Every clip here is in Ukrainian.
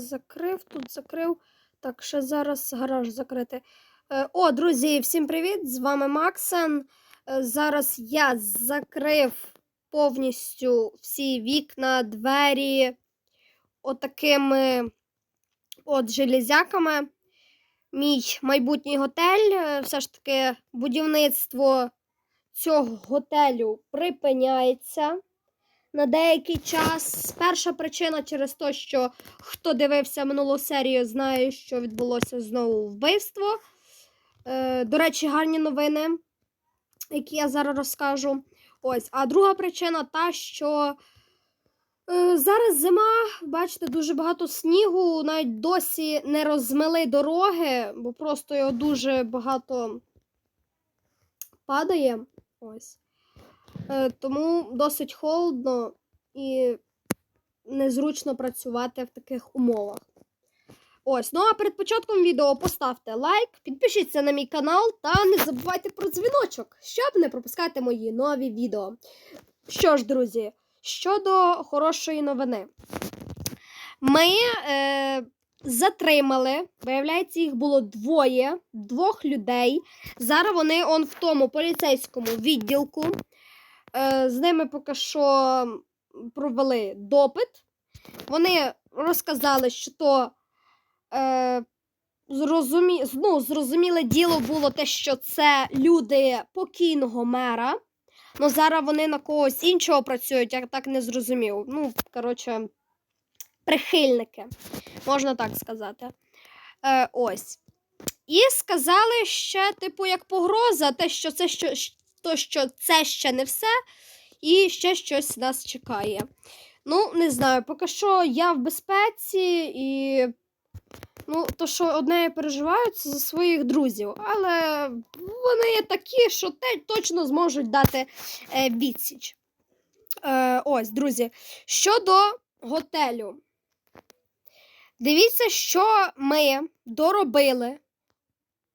закрив, тут закрив. Так, ще зараз гараж закрити. Е, О, друзі, всім привіт! З вами Максен. Е, Зараз я закрив повністю всі вікна, двері отакими от железяками. Мій майбутній готель. Е, Все ж таки, будівництво цього готелю припиняється на деякий час. Перша причина через те, що хто дивився минулу серію, знає, що відбулося знову вбивство. Е, до речі, гарні новини, які я зараз розкажу. Ось. А друга причина та, що е, зараз зима, бачите, дуже багато снігу, навіть досі не розмили дороги, бо просто його дуже багато падає. Ось. Е, тому досить холодно і незручно працювати в таких умовах. Ось, ну а перед початком відео поставте лайк, підпишіться на мій канал та не забувайте про дзвіночок, щоб не пропускати мої нові відео. Що ж, друзі, щодо хорошої новини, ми е, затримали, виявляється, їх було двоє, двох людей. Зараз вони он в тому поліцейському відділку. Е, з ними поки що провели допит. Вони розказали, що то е, зрозумі... ну, зрозуміле діло було те, що це люди покійного мера. Ну, зараз вони на когось іншого працюють, я так не зрозумів. Ну, коротше, прихильники, можна так сказати. Е, ось. І сказали ще, типу, як погроза, те, що це що, то, що це ще не все, і ще щось нас чекає. Ну, не знаю, поки що я в безпеці і. Ну, то, що одне я переживаю, це за своїх друзів. Але вони є такі, що те точно зможуть дати е, відсіч. Е, ось, друзі. Щодо готелю. Дивіться, що ми доробили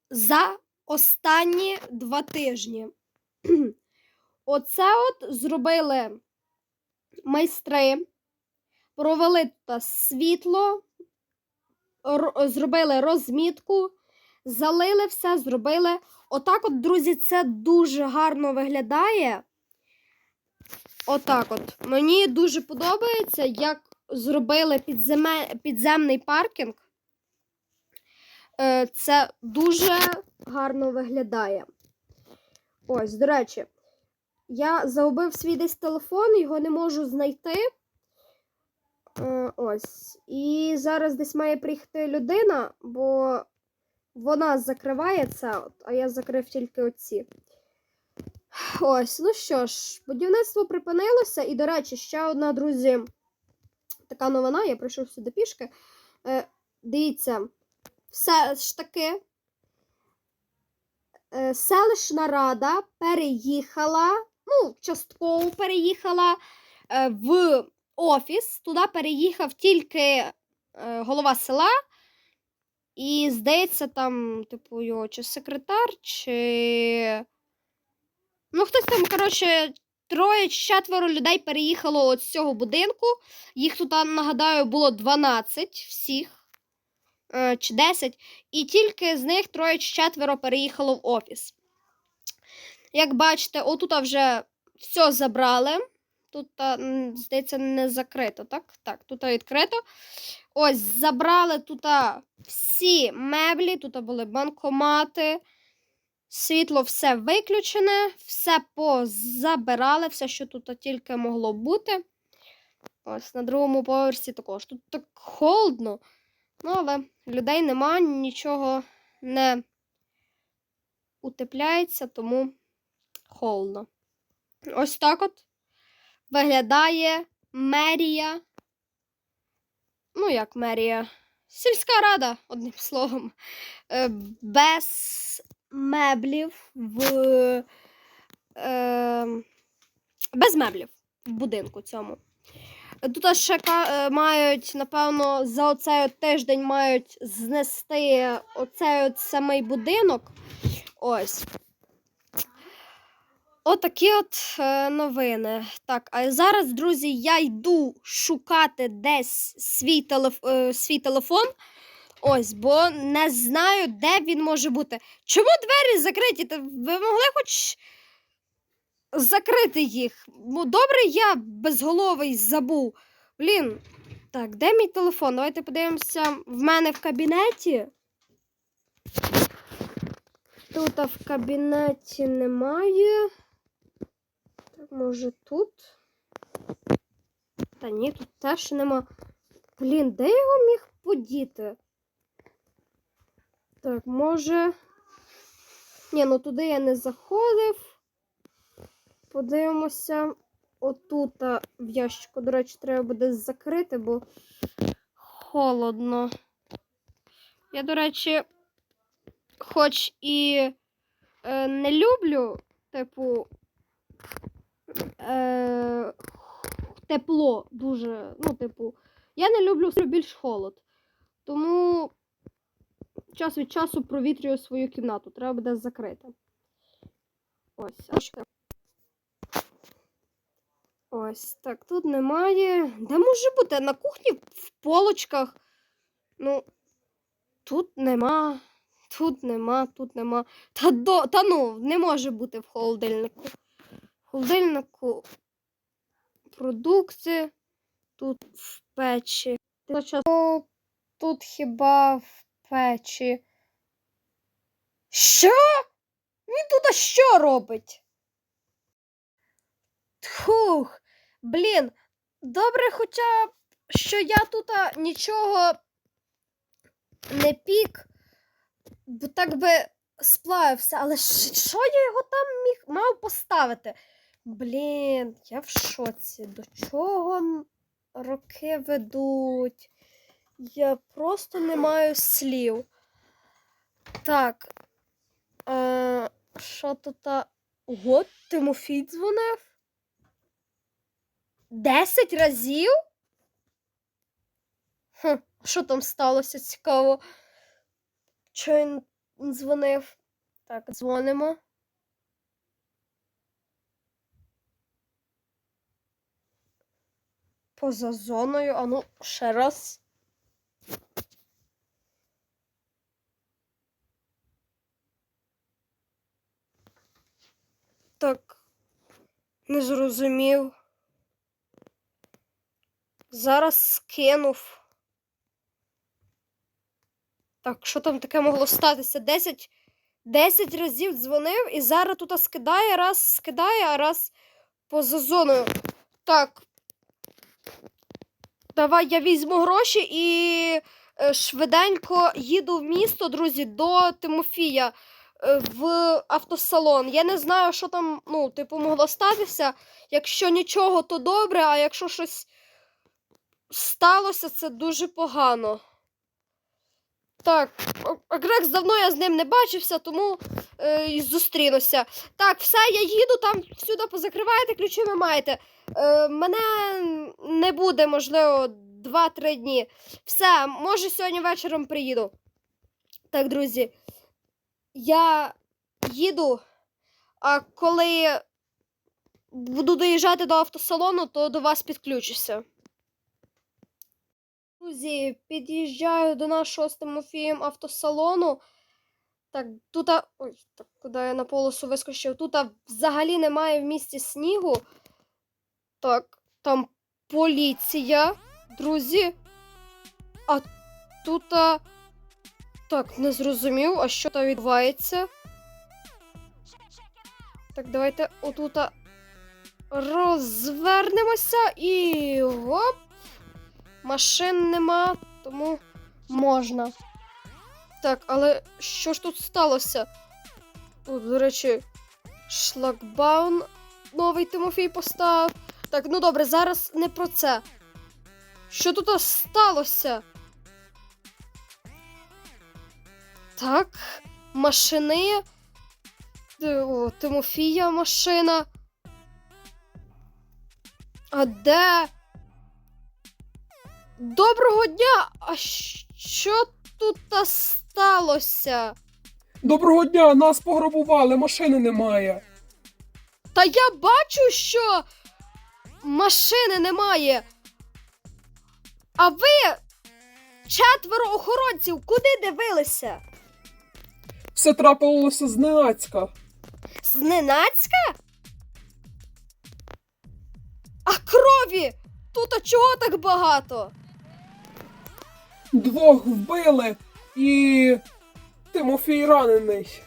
за останні два тижні. Оце от зробили майстри, провели тут світло, ро- зробили розмітку, залили все, зробили. Отак, от, друзі, це дуже гарно виглядає. Отак от. Мені дуже подобається, як зробили підземний паркінг. Е, Це дуже гарно виглядає. Ось, до речі, я загубив свій десь телефон, його не можу знайти. Е, ось. І зараз десь має приїхати людина, бо вона закриває це, а я закрив тільки оці. Ось, ну що ж, будівництво припинилося. І, до речі, ще одна, друзі, така новина, я прийшов сюди пішки. Е, дивіться, все ж таки селищна рада переїхала, ну, частково переїхала е, в офіс. Туди переїхав тільки е, голова села. І, здається, там, типу, його чи секретар, чи. Ну, хтось там, коротше, троє чи четверо людей переїхало от з цього будинку. Їх тут, нагадаю, було 12 всіх. Е, чи 10. І тільки з них троє чи четверо переїхало в офіс. Як бачите, отут вже все забрали. Тут, здається, не закрито, так? Так, тут відкрито. Ось, забрали тут всі меблі, тут були банкомати. Світло все виключене, все позабирали, все, що тут тільки могло бути. Ось на другому поверсі також. Тут так холодно. Ну, але людей нема, нічого не утепляється, тому холодно. Ось так от виглядає мерія. Ну, як мерія? Сільська рада, одним словом. Е, Без меблів в. Е, без меблів в будинку цьому. Тут ще е, мають, напевно, за оцей от тиждень мають знести оцей от самий будинок. Ось. Отакі от е, новини. Так, а зараз, друзі, я йду шукати десь свій, телеф... е, свій телефон. Ось, бо не знаю, де він може бути. Чому двері закриті? Ви могли хоч закрити їх? Ну, добре, я безголовий забув. Блін. Так, де мій телефон? Давайте подивимося в мене в кабінеті. Тут в кабінеті немає. Так, може тут? Та ні, тут теж нема. Блін, де я його міг подіти? Так, може. Ні, ну туди я не заходив. Подивимося. Отут в ящику, до речі, треба буде закрити, бо холодно. Я, до речі, хоч і е, не люблю, типу, е, тепло дуже. Ну, типу, я не люблю все більш холод. Тому час від часу провітрюю свою кімнату. Треба буде закрити. Ось, а? Ось, так, тут немає. Де може бути? На кухні в полочках. Ну, тут нема, тут нема, тут нема. Та, до, та ну, не може бути в холодильнику. В холодильнику продукти, тут в печі. Ну, тут хіба в печі. Що? Він тут що робить? Тхух, блін, добре, хоча що я тут нічого не пік, бо так би сплавився, але що я його там міг мав поставити? Блін, я в шоці. До чого роки ведуть? Я просто не маю слів. Так. Е, що тут? Ого, Тимофій дзвонив? Десять разів? Хм, що там сталося цікаво? Чого він дзвонив? Так, дзвонимо. Поза зоною, а ну, ще раз. Так, не зрозумів. Зараз скинув. Так, що там таке могло статися? 10, 10 разів дзвонив і зараз тут скидає, раз скидає, а раз поза зоною. Так. Давай я візьму гроші і е, швиденько їду в місто, друзі, до Тимофія е, в автосалон. Я не знаю, що там, ну, типу, могло статися. Якщо нічого, то добре, а якщо щось сталося, це дуже погано. Так, Грекс давно я з ним не бачився, тому е, і зустрінуся. Так, все, я їду, там всюди позакриваєте, ключі ви маєте. Е, мене не буде, можливо, 2-3 дні. Все, може, сьогодні вечором приїду. Так, друзі, я їду, а коли буду доїжджати до автосалону, то до вас підключуся. Друзі, під'їжджаю до нашого з Тимофієм автосалону. Так, тут. Ой, так, куди я на полосу вискочив? Тут взагалі немає в місті снігу. Так, там поліція, друзі. А тут. Так, не зрозумів, а що там відбувається. Так, давайте отут розвернемося і гоп. Машин нема, тому можна. Так, але що ж тут сталося? О, до речі, шлагбаун новий Тимофій поставив. Так, ну добре, зараз не про це. Що тут сталося? Так, машини. О, Тимофія машина. А де? Доброго дня! А що тут сталося? Доброго дня, нас пограбували, машини немає. Та я бачу, що машини немає. А ви, четверо охоронців, куди дивилися? Все трапилося зненацька. Зненацька? А крові! Тут а чого так багато? Двох вбили і. Тимофій ранений.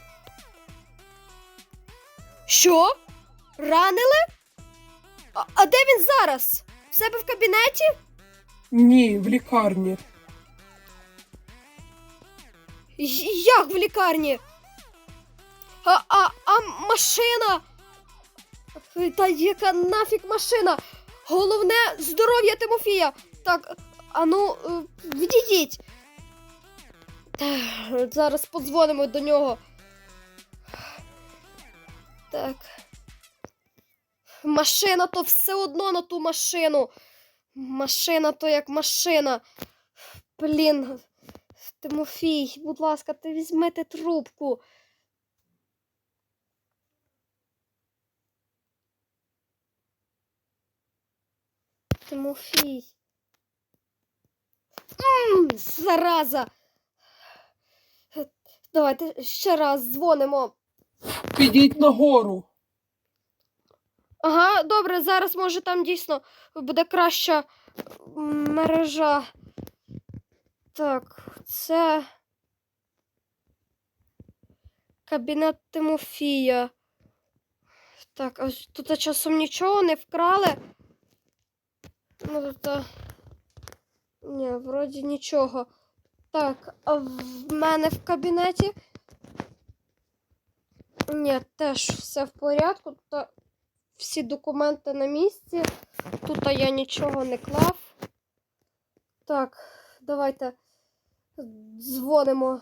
Що? Ранили? А, а де він зараз? В себе в кабінеті? Ні, в лікарні. Й- Як в лікарні? А, а, а машина? Та яка нафіг машина? Головне здоров'я Тимофія. Так, а ну, е, відійдіть. Зараз подзвонимо до нього. Так. Машина то все одно на ту машину. Машина то як машина. Блін. Тимофій, будь ласка, ти візьмете трубку. Тимофій. М, зараза. Давайте ще раз дзвонимо. Підіть нагору. Ага, добре, зараз може там дійсно буде краща мережа. Так, це кабінет Тимофія. Так, а тут часом нічого не вкрали. Ну, тут. Ні, вроді нічого. Так, а в мене в кабінеті. Ні, теж все в порядку. Та всі документи на місці. Тут я нічого не клав. Так, давайте дзвонимо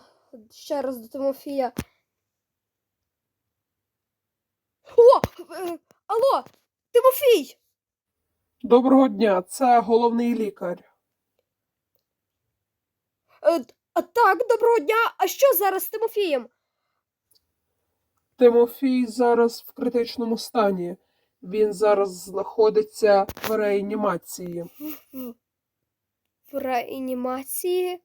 ще раз до Тимофія. О! е, Алло! Тимофій! Доброго дня, це головний лікар. Е, А так, доброго дня! А що зараз з Тимофієм? Тимофій зараз в критичному стані. Він зараз знаходиться в реанімації. В реанімації?